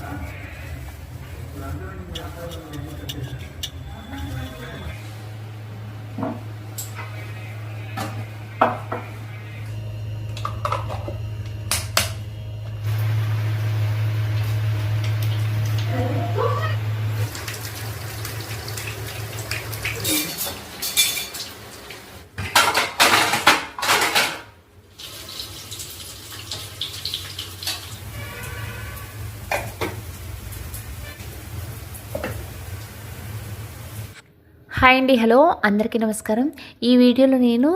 Thank you. Hi అండి hello. అందరికీ నమస్కారం. ఈ వీడియోలో నేను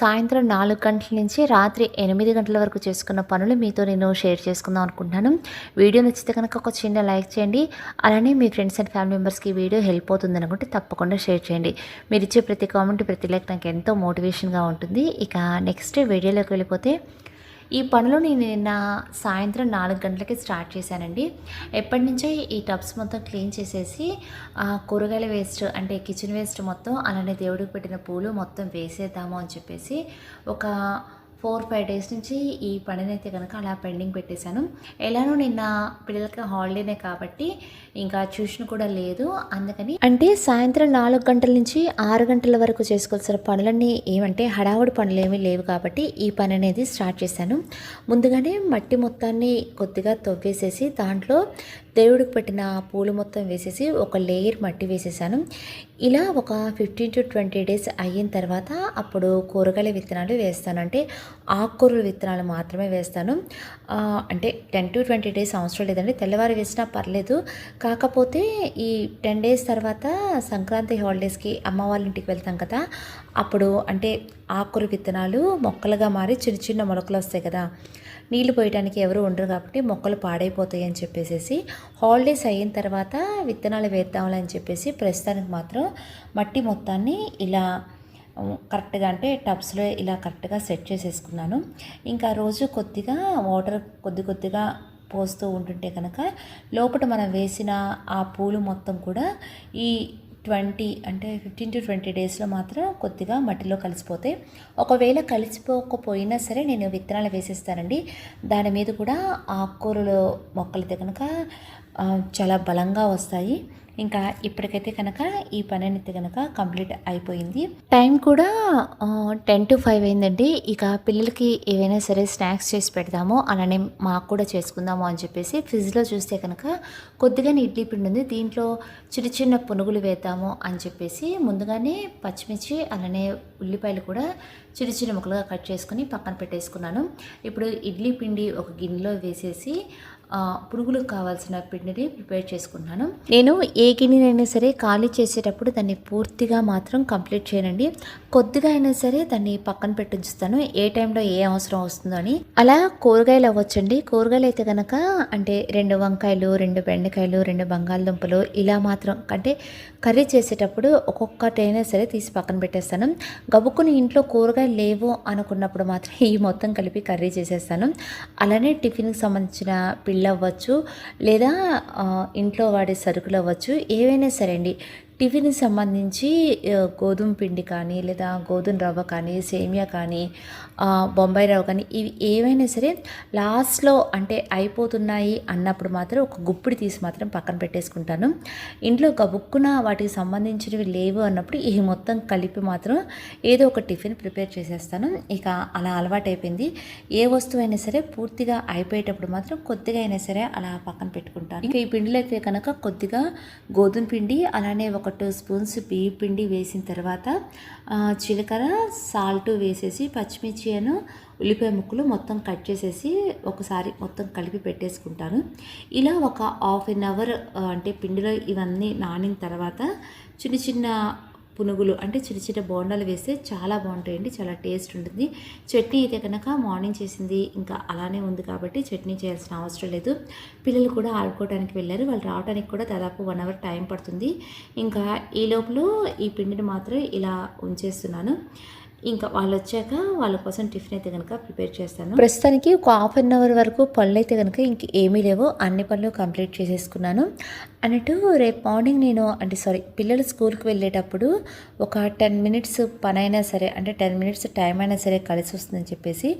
సాయంత్రం నాలుగు గంటల నుంచి రాత్రి ఎనిమిది గంటల వరకు చేసుకున్న పనులు మీతో నేను షేర్ చేసుకుందాం అనుకుంటున్నాను. వీడియో నచ్చితే కనుక ఒక చిన్న లైక్ చేయండి. అలానే మీ ఫ్రెండ్స్ అండ్ ఫ్యామిలీ మెంబర్స్కి ఈ వీడియో హెల్ప్ అవుతుంది అనుకుంటే తప్పకుండా షేర్ చేయండి. మీరు ఇచ్చే ప్రతి కామెంట్ ప్రతి లైక్ నాకు ఎంతో మోటివేషన్గా ఉంటుంది. ఇక నెక్స్ట్ వీడియోలోకి వెళ్ళిపోతే ఈ పనులు నేను నిన్న సాయంత్రం నాలుగు గంటలకి స్టార్ట్ చేశానండి. ఎప్పటి నుంచో ఈ టబ్స్ మొత్తం క్లీన్ చేసేసి కూరగాయల వేస్ట్ అంటే కిచెన్ వేస్ట్ మొత్తం అలానే దేవుడికి పెట్టిన పూలు మొత్తం వేసేద్దాము అని చెప్పేసి ఒక ఫోర్ ఫైవ్ డేస్ నుంచి ఈ పనిని అయితే కనుక అలా పెండింగ్ పెట్టేశాను. ఎలానో నిన్న పిల్లలకి హాలిడేనే కాబట్టి ఇంకా ట్యూషన్ కూడా లేదు. అందుకని అంటే సాయంత్రం నాలుగు గంటల నుంచి ఆరు గంటల వరకు చేసుకోవాల్సిన పనులన్నీ ఏమంటే హడావుడి పనులు ఏమీ లేవు కాబట్టి ఈ పని అనేది స్టార్ట్ చేశాను. ముందుగానే మట్టి మొత్తాన్ని కొద్దిగా తవ్వేసేసి దాంట్లో దేవుడికి పెట్టిన పూలు మొత్తం వేసేసి ఒక లేయర్ మట్టి వేసేసాను. ఇలా ఒక ఫిఫ్టీన్ టు ట్వంటీ డేస్ అయిన తర్వాత అప్పుడు కూరగాయల విత్తనాలు వేస్తాను. అంటే ఆకుకూరల విత్తనాలు మాత్రమే వేస్తాను. అంటే టెన్ టు ట్వంటీ డేస్ అవసరం లేదండి. తెల్లవారు వేసినా పర్లేదు. కాకపోతే ఈ టెన్ డేస్ తర్వాత సంక్రాంతి హాలిడేస్కి అమ్మ వాళ్ళ ఇంటికి వెళ్తాం కదా. అప్పుడు అంటే ఆకుకూర విత్తనాలు మొక్కలుగా మారి చిన్న చిన్న మొలకలు వస్తాయి కదా. నీళ్ళు పోయడానికి ఎవరు ఉండరు కాబట్టి మొక్కలు పాడైపోతాయి అని చెప్పేసి హాలిడేస్ అయిన తర్వాత విత్తనాలు వేద్దాంలే అని చెప్పేసి ప్రస్తుతానికి మాత్రం మట్టి మొత్తాన్ని ఇలా కరెక్ట్గా అంటే టబ్స్లో ఇలా కరెక్ట్గా సెట్ చేసేసుకున్నాను. ఇంకా రోజు కొద్దిగా వాటర్ కొద్ది కొద్దిగా పోస్తూ ఉంటుంటే కనుక లోపల మనం వేసిన ఆ పూలు మొత్తం కూడా ఈ ట్వంటీ అంటే ఫిఫ్టీన్ టు ట్వంటీ డేస్లో మాత్రం కొద్దిగా మట్టిలో కలిసిపోతాయి ఒకవేళ కలిసిపోకపోయినా సరే నేను విత్తనాలు వేసేస్తానండి. దాని మీద కూడా ఆకుకూరలు మొక్కలైతే కనుక చాలా బలంగా వస్తాయి. ఇంకా ఇప్పటికైతే కనుక ఈ పని అయితే కనుక కంప్లీట్ అయిపోయింది. టైం కూడా టెన్ టు ఫైవ్ అయిందండి. ఇక పిల్లలకి ఏవైనా సరే స్నాక్స్ చేసి పెడదాము అలానే మాకు కూడా చేసుకుందాము అని చెప్పేసి ఫ్రిడ్జ్లో చూస్తే కనుక కొద్దిగానే ఇడ్లీ పిండి ఉంది. దీంట్లో చిన్న చిన్న పునుగులు వేద్దాము అని చెప్పేసి ముందుగానే పచ్చిమిర్చి అలానే ఉల్లిపాయలు కూడా చిన్న చిన్న ముక్కలుగా కట్ చేసుకుని పక్కన పెట్టేసుకున్నాను. ఇప్పుడు ఇడ్లీ పిండి ఒక గిన్నెలో వేసేసి పునుగులకు కావాల్సిన పిండిని ప్రిపేర్ చేసుకుంటున్నాను. నేను ఏ గిన్నెనైనా సరే ఖాళీ చేసేటప్పుడు దాన్ని పూర్తిగా మాత్రం కంప్లీట్ చేయనండి. కొద్దిగా అయినా సరే దాన్ని పక్కన పెట్టి ఉంచుతాను. ఏ టైంలో ఏ అవసరం వస్తుందో అని. అలా కూరగాయలు అవ్వచ్చండి. కూరగాయలు అయితే కనుక అంటే రెండు వంకాయలు రెండు బెండకాయలు రెండు బంగాళదుంపలు ఇలా మాత్రం అంటే కర్రీ చేసేటప్పుడు ఒక్కొక్కటైనా సరే తీసి పక్కన పెట్టేస్తాను. గబుక్కుని ఇంట్లో కూరగాయలు లేవు అనుకున్నప్పుడు మాత్రం ఈ మొత్తం కలిపి కర్రీ చేసేస్తాను. అలానే టిఫిన్కి సంబంధించిన పిల్ల అవ్వచ్చు లేదా ఇంట్లో వాడే సరుకులు అవ్వచ్చు. ఏవైనా సరే అండి. టిఫిన్కి సంబంధించి గోధుమ పిండి కానీ లేదా గోధుమ రవ్వ కానీ సేమియా కానీ బొంబాయి రవ్వ కానీ ఇవి ఏవైనా సరే లాస్ట్లో అంటే అయిపోతున్నాయి అన్నప్పుడు మాత్రం ఒక గుప్పిడి తీసి మాత్రం పక్కన పెట్టేసుకుంటాను. ఇంట్లో గబుక్కున వాటికి సంబంధించినవి లేవు అన్నప్పుడు ఇవి మొత్తం కలిపి మాత్రం ఏదో ఒక టిఫిన్ ప్రిపేర్ చేసేస్తాను. ఇక అలా అలవాటైపోయింది. ఏ వస్తువు అయినా సరే పూర్తిగా అయిపోయేటప్పుడు మాత్రం కొద్దిగా అయినా సరే అలా పక్కన పెట్టుకుంటాను. ఇంకా ఈ పిండిలో అయితే కనుక కొద్దిగా గోధుమ పిండి అలానే ఒక టూ స్పూన్స్ బియ్య పిండి వేసిన తర్వాత ఆ, జీలకర్ర సాల్ట్ వేసేసి పచ్చిమిర్చి అను ఉల్లిపాయ ముక్కలు మొత్తం కట్ చేసేసి ఒకసారి మొత్తం కలిపి పెట్టేసుకుంటాను. ఇలా ఒక హాఫ్ అన్ అవర్ అంటే పిండిలో ఇవన్నీ నానిన తర్వాత చిన్న చిన్న పునుగులు అంటే చిన్న చిన్న బోండాలు వేస్తే చాలా బాగుంటాయండి చాలా టేస్ట్ ఉంటుంది. చట్నీ అయితే కనుక మార్నింగ్ చేసింది ఇంకా అలానే ఉంది కాబట్టి చట్నీ చేయాల్సిన అవసరం లేదు. పిల్లలు కూడా ఆడుకోవడానికి వెళ్ళారు వాళ్ళు రావడానికి కూడా దాదాపు వన్ అవర్ టైం పడుతుంది. ఇంకా ఈ లోపల ఈ పిండిని మాత్రం ఇలా ఉంచేస్తున్నాను. ఇంకా వాళ్ళు వచ్చాక వాళ్ళ కోసం టిఫిన్ అయితే కనుక ప్రిపేర్ చేస్తాను. ప్రస్తుతానికి ఒక హాఫ్ అన్ అవర్ వరకు పనులు అయితే కనుక ఇంక ఏమీ లేవు. అన్ని పనులు కంప్లీట్ చేసేసుకున్నాను. అన్నట్టు రేపు మార్నింగ్ నేను అంటే సారీ పిల్లలు స్కూల్కి వెళ్ళేటప్పుడు ఒక టెన్ మినిట్స్ పని అయినా సరే అంటే టెన్ మినిట్స్ టైం అయినా సరే కలిసి వస్తుందని చెప్పేసి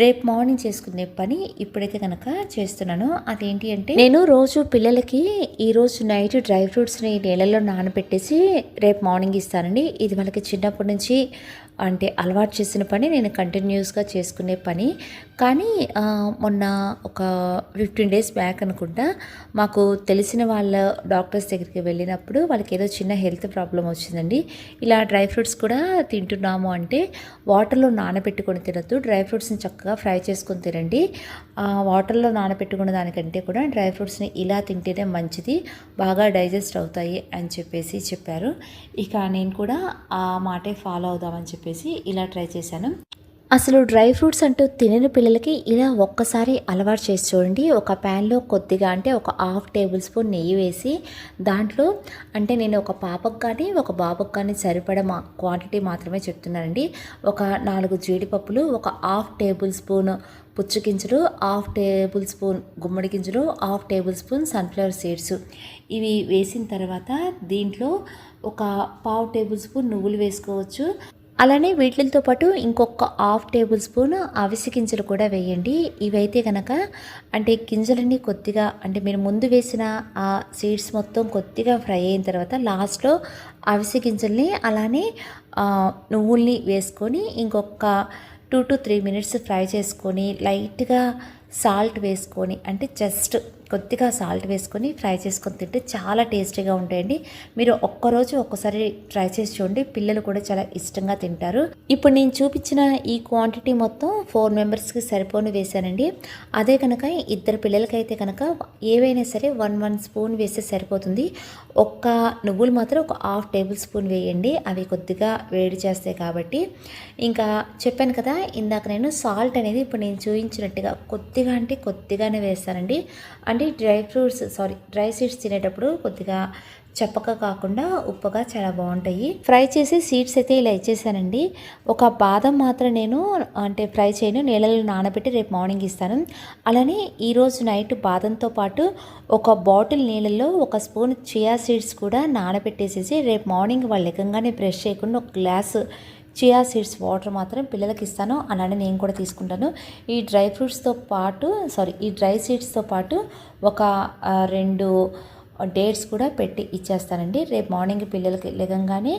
రేపు మార్నింగ్ చేసుకునే పని ఇప్పుడైతే కనుక చేస్తున్నాను. అదేంటి అంటే నేను రోజు పిల్లలకి ఈరోజు నైట్ డ్రై ఫ్రూట్స్ని నీళ్ళలో నానబెట్టేసి రేపు మార్నింగ్ ఇస్తానండి. ఇది వాళ్ళకి చిన్నప్పటి నుంచి అంటే అలవాటు చేసిన పని నేను కంటిన్యూస్గా చేసుకునే పని. కానీ మొన్న ఒక ఫిఫ్టీన్ డేస్ బ్యాక్ అనుకుంటా మాకు తెలిసిన వాళ్ళ డాక్టర్స్ దగ్గరికి వెళ్ళినప్పుడు వాళ్ళకి ఏదో చిన్న హెల్త్ ప్రాబ్లం వచ్చిందండి. ఇలా డ్రై ఫ్రూట్స్ కూడా తింటున్నాము అంటే వాటర్లో నానబెట్టుకొని తినద్దు డ్రై ఫ్రూట్స్ని చక్కగా ఫ్రై చేసుకొని తినండి. ఆ, వాటర్లో నానబెట్టుకున్న దానికంటే కూడా డ్రై ఫ్రూట్స్ని ఇలా తింటేనే మంచిది బాగా డైజెస్ట్ అవుతాయి అని చెప్పేసి చెప్పారు. ఇక నేను కూడా ఆ మాటే ఫాలో అవుదామని చెప్పేసి ఇలా ట్రై చేశాను. అసలు డ్రై ఫ్రూట్స్ అంటూ తినని పిల్లలకి ఇలా ఒక్కసారి అలవాటు చేసి చూడండి. ఒక ప్యాన్లో కొద్దిగా అంటే ఒక హాఫ్ టేబుల్ స్పూన్ నెయ్యి వేసి దాంట్లో అంటే నేను ఒక పాపకు కానీ ఒక బాబుకు కానీ సరిపడ మా క్వాంటిటీ మాత్రమే చెప్తున్నానండి. ఒక నాలుగు జీడిపప్పులు ఒక హాఫ్ టేబుల్ స్పూన్ పుచ్చు గింజలు హాఫ్ టేబుల్ స్పూన్ గుమ్మడి గింజలు half tablespoon sunflower seeds. ఇవి వేసిన తర్వాత దీంట్లో ఒక పావు టేబుల్ స్పూన్ నువ్వులు వేసుకోవచ్చు. అలానే వీటితో పాటు ఇంకొక హాఫ్ టేబుల్ స్పూన్ అవిసి గింజలు కూడా వేయండి. ఇవైతే కనుక అంటే గింజలన్నీ కొద్దిగా అంటే మీరు ముందు వేసిన ఆ సీడ్స్ మొత్తం కొద్దిగా ఫ్రై అయిన తర్వాత లాస్ట్లో అవిసి గింజల్ని అలానే నువ్వుల్ని వేసుకొని ఇంకొక two to three minutes fry చేసుకొని లైట్గా సాల్ట్ వేసుకొని అంటే జస్ట్ కొద్దిగా సాల్ట్ వేసుకొని ఫ్రై చేసుకొని తింటే చాలా టేస్టీగా ఉంటాయండి. మీరు ఒక్కరోజు ఒక్కసారి ట్రై చేసి చూడండి. పిల్లలు కూడా చాలా ఇష్టంగా తింటారు. ఇప్పుడు నేను చూపించిన ఈ క్వాంటిటీ మొత్తం ఫోర్ మెంబర్స్కి సరిపోని వేసానండి. అదే కనుక ఇద్దరు పిల్లలకైతే కనుక ఏవైనా సరే వన్ వన్ స్పూన్ వేస్తే సరిపోతుంది. ఒక్క నువ్వులు మాత్రం ఒక హాఫ్ టేబుల్ స్పూన్ వేయండి. అవి కొద్దిగా వేడి చేస్తాయి కాబట్టి. ఇంకా చెప్పాను కదా ఇందాక నేను సాల్ట్ అనేది ఇప్పుడు నేను చూపించినట్టుగా కొద్దిగా అంటే కొద్దిగానే వేస్తానండి. అంటే dry fruits sorry dry seeds తినేటప్పుడు కొద్దిగా చప్పక కాకుండా ఉప్పగా చాలా బాగుంటాయి. ఫ్రై చేసి సీడ్స్ అయితే ఇలా ఇచ్చేసానండి. ఒక బాదం మాత్రం నేను అంటే ఫ్రై చేయను నీళ్ళలో నానబెట్టి రేపు మార్నింగ్ ఇస్తాను. అలానే ఈరోజు నైట్ బాదంతో పాటు ఒక బాటిల్ నీళ్ళల్లో ఒక స్పూన్ చియా సీడ్స్ కూడా నానబెట్టేసేసి రేపు మార్నింగ్ వాళ్ళు ఎక్కగానే బ్రష్ చేయకుండా ఒక గ్లాసు చియా సీడ్స్ వాటర్ మాత్రం పిల్లలకి ఇస్తాను. అలానే నేను కూడా తీసుకుంటాను. ఈ డ్రై ఫ్రూట్స్తో పాటు సారీ ఈ డ్రై సీడ్స్తో పాటు ఒక రెండు డేట్స్ కూడా పెట్టి ఇచ్చేస్తానండి. రేపు మార్నింగ్ పిల్లలకి లేకంగానే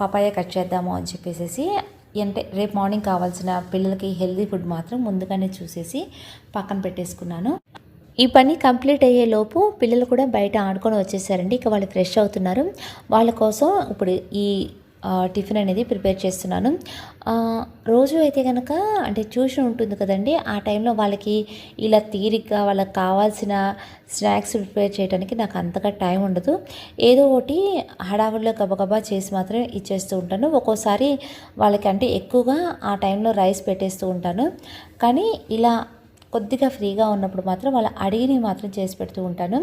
పపాయ కట్ చేద్దాము అని చెప్పేసి అంటే రేపు మార్నింగ్ కావాల్సిన పిల్లలకి హెల్తీ ఫుడ్ మాత్రం ముందుగానే చూసేసి పక్కన పెట్టేసుకున్నాను. ఈ పని కంప్లీట్ అయ్యే లోపు పిల్లలు కూడా బయట ఆడుకొని వచ్చేసారండి. ఇక వాళ్ళు ఫ్రెష్ అవుతున్నారు. వాళ్ళ కోసం ఇప్పుడు ఈ టిఫిన్ అనేది ప్రిపేర్ చేస్తున్నాను. రోజు అయితే కనుక అంటే ట్యూషన్ ఉంటుంది కదండి ఆ టైంలో వాళ్ళకి ఇలా తీరిగ్గా వాళ్ళకి కావాల్సిన స్నాక్స్ ప్రిపేర్ చేయడానికి నాకు అంతగా టైం ఉండదు. ఏదో ఒకటి హడావుడిలో గబగబా చేసి మాత్రం ఇచ్చేస్తూ ఉంటాను. ఒక్కోసారి వాళ్ళకి అంటే ఎక్కువగా ఆ టైంలో రైస్ పెట్టేస్తూ ఉంటాను. కానీ ఇలా కొద్దిగా ఫ్రీగా ఉన్నప్పుడు మాత్రం వాళ్ళ అడిగిని మాత్రం చేసి పెడుతూ ఉంటాను.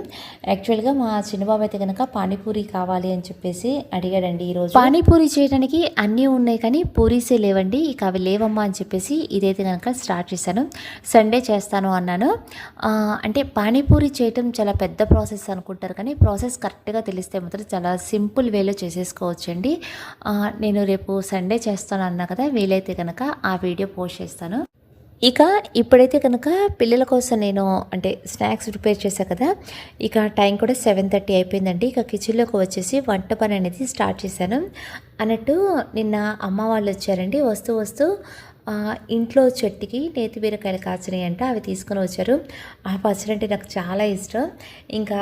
యాక్చువల్గా మా చిన్నబాబు అయితే కనుక పానీపూరి కావాలి అని చెప్పేసి అడిగాడండి ఈరోజు. పానీపూరి చేయడానికి అన్నీ ఉన్నాయి కానీ పూరీసే లేవండి. ఇక అవి లేవమ్మా అని చెప్పేసి ఇదైతే కనుక స్టార్ట్ చేశాను. సండే చేస్తాను అన్నాను. అంటే పానీపూరి చేయటం చాలా పెద్ద ప్రాసెస్ అనుకుంటారు కానీ ప్రాసెస్ కరెక్ట్గా తెలిస్తే మాత్రం చాలా సింపుల్ వేలో చేసేసుకోవచ్చండి. నేను రేపు సండే చేస్తాను అన్నా కదా వీలైతే కనుక ఆ వీడియో పోస్ట్ చేస్తాను. ఇక ఇప్పుడైతే కనుక పిల్లల కోసం నేను అంటే స్నాక్స్ ప్రిపేర్ చేశాను కదా ఇక టైం కూడా సెవెన్ థర్టీ అయిపోయిందండి. ఇక కిచెన్లోకి వచ్చేసి వంట పని అనేది స్టార్ట్ చేశాను. అన్నట్టు నిన్న అమ్మ వాళ్ళు వచ్చారండి వస్తూ వస్తూ ఇంట్లో చెట్టుకి నేతి బీరకాయలు కాచినాయి అంట అవి తీసుకొని వచ్చారు. ఆ పచ్చడి అంటే నాకు చాలా ఇష్టం. ఇంకా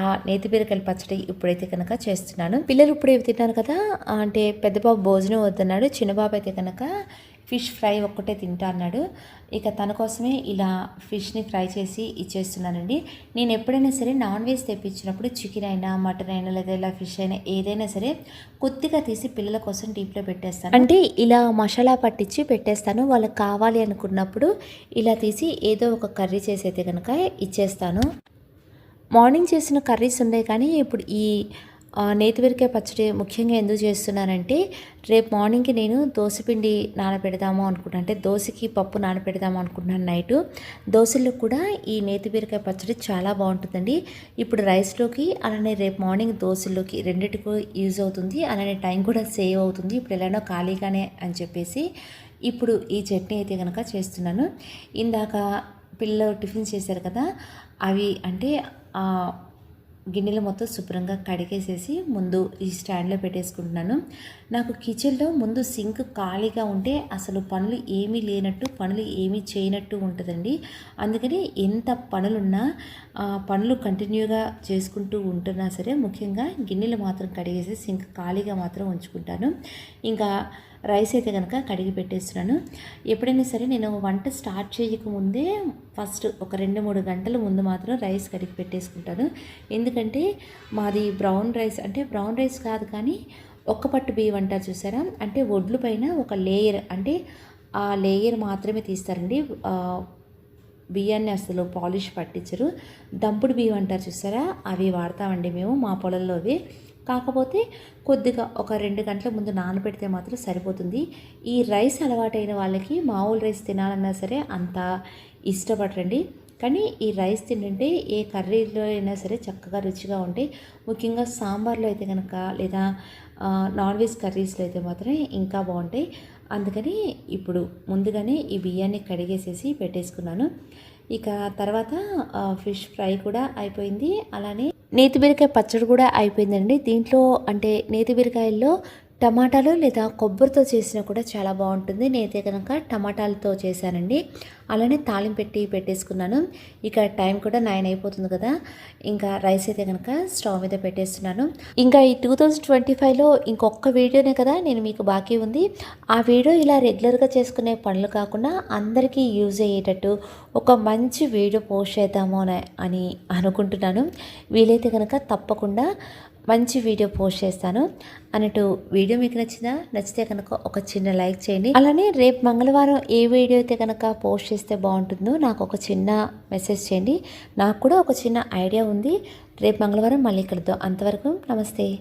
ఆ నేతి బీరకాయల పచ్చడి ఇప్పుడైతే కనుక చేస్తున్నాను. పిల్లలు ఇప్పుడు ఇవి తిన్నారు కదా అంటే పెద్దబాబు భోజనం వద్దన్నాడు చిన్న బాబు అయితే కనుక ఫిష్ ఫ్రై ఒక్కటే తింటా అన్నాడు. ఇక తన కోసమే ఇలా ఫిష్ని ఫ్రై చేసి ఇచ్చేస్తున్నానండి. నేను ఎప్పుడైనా సరే నాన్ వెజ్ తెప్పించినప్పుడు చికెన్ అయినా మటన్ అయినా లేదా ఇలా ఫిష్ అయినా ఏదైనా సరే కొద్దిగా తీసి పిల్లల కోసం డీప్లో పెట్టేస్తాను. అంటే ఇలా మసాలా పట్టించి పెట్టేస్తాను. వాళ్ళకి కావాలి అనుకున్నప్పుడు ఇలా తీసి ఏదో ఒక కర్రీ చేసి అయితే కనుక ఇచ్చేస్తాను. మార్నింగ్ చేసిన కర్రీస్ ఉన్నాయి కానీ ఇప్పుడు ఈ నేతిబీరకాయ పచ్చడి ముఖ్యంగా ఎందుకు చేస్తున్నానంటే రేపు మార్నింగ్కి నేను దోశపిండి నానబెడదాము అనుకుంటున్నాను అంటే దోశకి పప్పు నానబెడదాము అనుకుంటున్నాను నైటు. దోశల్లో కూడా ఈ నేతిబీరకాయ పచ్చడి చాలా బాగుంటుందండి. ఇప్పుడు రైస్లోకి అలానే రేపు మార్నింగ్ దోశల్లోకి రెండింటికి యూజ్ అవుతుంది. అలానే టైం కూడా సేవ్ అవుతుంది. ఇప్పుడు ఎలానో ఖాళీగానే అని చెప్పేసి ఇప్పుడు ఈ చట్నీ అయితే కనుక చేస్తున్నాను. ఇందాక పిల్లలు టిఫిన్ చేశారు కదా అవి అంటే గిన్నెలు మొత్తం శుభ్రంగా కడిగేసేసి ముందు ఈ స్టాండ్లో పెట్టేసుకుంటున్నాను. నాకు కిచెన్లో ముందు సింక్ ఖాళీగా ఉంటే అసలు పనులు ఏమీ లేనట్టు పనులు ఏమీ చేయనట్టు ఉంటుందండి. అందుకని ఎంత పనులున్నా పనులు కంటిన్యూగా చేసుకుంటూ ఉంటున్నా సరే ముఖ్యంగా గిన్నెలు మాత్రం కడిగేసి సింక్ ఖాళీగా మాత్రం ఉంచుకుంటాను. ఇంకా రైస్ అయితే కనుక కడిగి పెట్టేస్తున్నాను. ఎప్పుడైనా సరే నేను వంట స్టార్ట్ చేయకముందే ఫస్ట్ ఒక రెండు మూడు గంటల ముందు మాత్రం రైస్ కడిగి పెట్టేసుకుంటాను. ఎందుకంటే మాది బ్రౌన్ రైస్ అంటే బ్రౌన్ రైస్ కాదు కానీ ఒక్క పట్టు బియ్యం అంటారు చూసారా? అంటే ఒడ్లు పైన ఒక లేయర్ అంటే ఆ లేయర్ మాత్రమే తీస్తారండి. బియ్యాన్ని అసలు పాలిష్ పట్టించరు. దంపుడు బియ్యం అంటారు చూసారా? అవి వాడతామండి మేము మా పొలంలో అవి. కాకపోతే కొద్దిగా ఒక రెండు గంటల ముందు నానబెడితే మాత్రం సరిపోతుంది. ఈ రైస్ అలవాటైన వాళ్ళకి మామూలు రైస్ తినాలన్నా సరే అంత ఇష్టపడరండి. కానీ ఈ రైస్ తింటుంటే ఏ కర్రీలో అయినా సరే చక్కగా రుచిగా ఉంటాయి. ముఖ్యంగా సాంబార్లో అయితే కనుక లేదా నాన్ వెజ్ కర్రీస్లో అయితే మాత్రం ఇంకా బాగుంటాయి. అందుకని ఇప్పుడు ముందుగానే ఈ బియ్యాన్ని కడిగేసేసి పెట్టేసుకున్నాను. ఇక తర్వాత ఫిష్ ఫ్రై కూడా అయిపోయింది. అలానే నేతి బీరకాయ పచ్చడి కూడా అయిపోయిందండి. దీంట్లో అంటే నేతి బీరకాయల్లో టమాటాలు లేదా కొబ్బరితో చేసినా కూడా చాలా బాగుంటుంది. నేనైతే కనుక టమాటాలతో చేశానండి. అలానే తాలింపు పెట్టి పెట్టేసుకున్నాను. ఇక టైం కూడా నైన్ అయిపోతుంది కదా. ఇంకా రైస్ అయితే కనుక స్టవ్ మీద పెట్టేస్తున్నాను. ఇంకా ఈ టూ థౌజండ్ ట్వంటీ ఫైవ్లో ఇంకొక వీడియోనే కదా నేను మీకు బాకీ ఉంది. ఆ వీడియో ఇలా రెగ్యులర్గా చేసుకునే పనులు కాకుండా అందరికీ యూజ్ అయ్యేటట్టు ఒక మంచి వీడియో పోస్ట్ చేద్దాము అని- అని అనుకుంటున్నాను. వీలైతే కనుక తప్పకుండా మంచి వీడియో పోస్ట్ చేస్తాను. అన్నట్టు వీడియో మీకు నచ్చిందా? నచ్చితే కనుక ఒక చిన్న లైక్ చేయండి. అలానే రేపు మంగళవారం ఏ వీడియో అయితే కనుక పోస్ట్ చేస్తే బాగుంటుందో నాకు ఒక చిన్న మెసేజ్ చేయండి. నాకు కూడా ఒక చిన్న ఐడియా ఉంది. రేపు మంగళవారం మళ్ళీ కలుద్దాం. అంతవరకు నమస్తే.